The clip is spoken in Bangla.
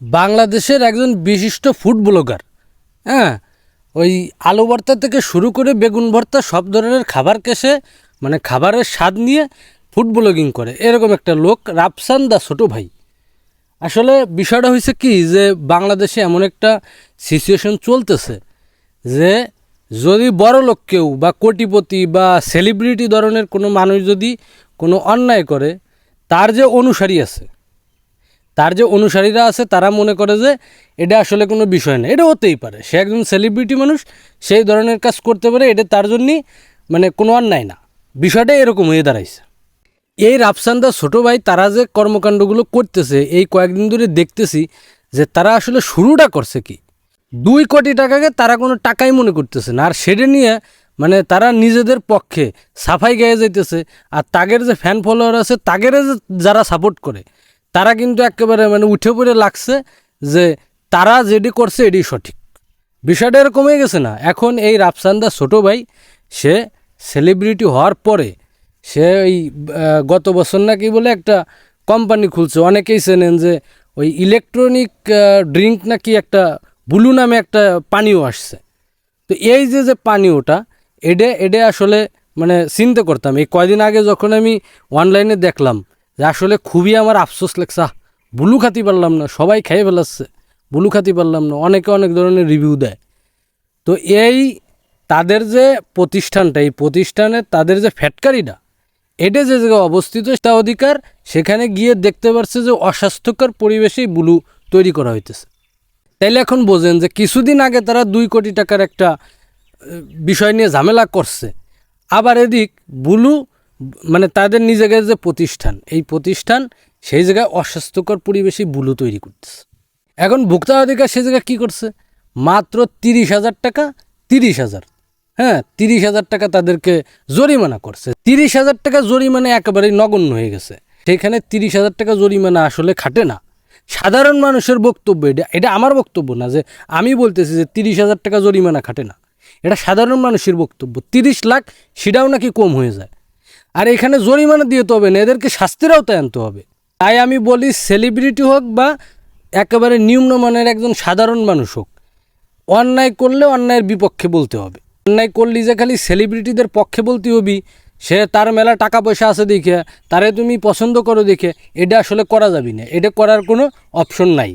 বাংলাদেশের একজন বিশিষ্ট ফুড ব্লগার হ্যাঁ? ওই আলু ভর্তা থেকে শুরু করে বেগুন ভর্তা, সব ধরনের খাবার কেসে মানে খাবারের স্বাদ নিয়ে ফুড ব্লগিং করে। এরকম একটা লোক, রাফসান দা ছোটো ভাই। আসলে বিষয়টা হয়েছে কি যে, বাংলাদেশে এমন একটা সিচুয়েশন চলতেছে যে, যদি বড় লোক কেউ বা কোটিপতি বা সেলিব্রিটি ধরনের কোনো মানুষ যদি কোনো অন্যায় করে, তার যে অনুসারী আছে তার যে অনুসারীরা আছে, তারা মনে করে যে এটা আসলে কোনো বিষয় না। এটা হতেই পারে। সে একজন সেলিব্রিটি মানুষ, সেই ধরনের কাজ করতে পারে, এটা তার জন্যই মানে কোনো আর অন্যায় না। বিষয়টা এরকম হয়ে দাঁড়াইছে। এই রাফসান্দা ছোটো ভাই, তারা যে কর্মকাণ্ডগুলো করতেছে, এই কয়েকদিন ধরে দেখতেছি যে তারা আসলে শুরুটা করছে কি? দুই কোটি টাকাকে তারা কোনো টাকাই মনে করতেছে না। আর সেটা নিয়ে মানে তারা নিজেদের পক্ষে সাফাই গায়ে যাইতেছে। আর তাগের যে ফ্যান ফলোয়ার আছে, তাগের যে যারা সাপোর্ট করে তারা কিন্তু একেবারে মানে উঠে পড়ে লাগছে যে তারা যেটি করছে এটি সঠিক। বিষয়টা এরকম কমে গেছে না। এখন এই রাফসান্দা ছোটো ভাই, সে সেলিব্রিটি হওয়ার পরে সে ওই গত বছর না কি বলে একটা কোম্পানি খুলছে। অনেকেই চেনেন যে ওই ইলেকট্রনিক ড্রিঙ্ক নাকি একটা ব্লু নামে একটা পানীয় আসছে। তো এই যে যে পানীয়টা, এডে এডে আসলে মানে চিন্তা করতাম। এই কয়দিন আগে যখন আমি অনলাইনে দেখলাম যে আসলে খুবই আমার আফসোস লাগছে। বুলু খাতি পারলাম না, সবাই খেয়ে ফেলাচ্ছে বুলু খাতি পারলাম না, অনেকে অনেক ধরনের রিভিউ দেয়। তো এই তাদের যে প্রতিষ্ঠানটা, এই প্রতিষ্ঠানে তাদের যে ফ্যাটকারিটা, এটা যে জায়গায় অবস্থিত তা অধিকার, সেখানে গিয়ে দেখতে পারছে যে অস্বাস্থ্যকর পরিবেশেই বুলু তৈরি করা হইতেছে। তাইলে এখন বোঝেন যে কিছুদিন আগে তারা দুই কোটি টাকার একটা বিষয় নিয়ে ঝামেলা করছে। আবার এদিক বুলু মানে তাদের নিজেদের যে প্রতিষ্ঠান, এই প্রতিষ্ঠান সেই জায়গায় অস্বাস্থ্যকর পরিবেশে বুলু তৈরি করতেছে। এখন ভোক্তা অধিকার সে জায়গায় কী করছে? মাত্র তিরিশ হাজার টাকা, তিরিশ হাজার। হ্যাঁ তিরিশ হাজার টাকা তাদেরকে জরিমানা করছে। তিরিশ হাজার টাকা জরিমানা একেবারেই নগণ্য হয়ে গেছে। সেখানে তিরিশ হাজার টাকা জরিমানা আসলে খাটে না। সাধারণ মানুষের বক্তব্য এটা এটা আমার বক্তব্য না যে আমি বলতেছি যে তিরিশ হাজার টাকা জরিমানা খাটে না। এটা সাধারণ মানুষের বক্তব্য। তিরিশ লাখ, সেটাও নাকি কম হয়ে যায়। আর এখানে জরিমানা দিয়ে তো হবে না, এদেরকে শাস্তির আওতায় আনতে হবে। তাই আমি বলি সেলিব্রিটি হোক বা একেবারে নিম্নমানের একজন সাধারণ মানুষ হোক, অন্যায় করলে অন্যায়ের বিপক্ষে বলতে হবে। অন্যায় করলি যে খালি সেলিব্রিটিদের পক্ষে বলতে হবি, সে তার মেলা টাকা পয়সা আছে দেখে, তারে তুমি পছন্দ করো দেখে, এটা আসলে করা যাবি না। এটা করার কোনো অপশন নাই।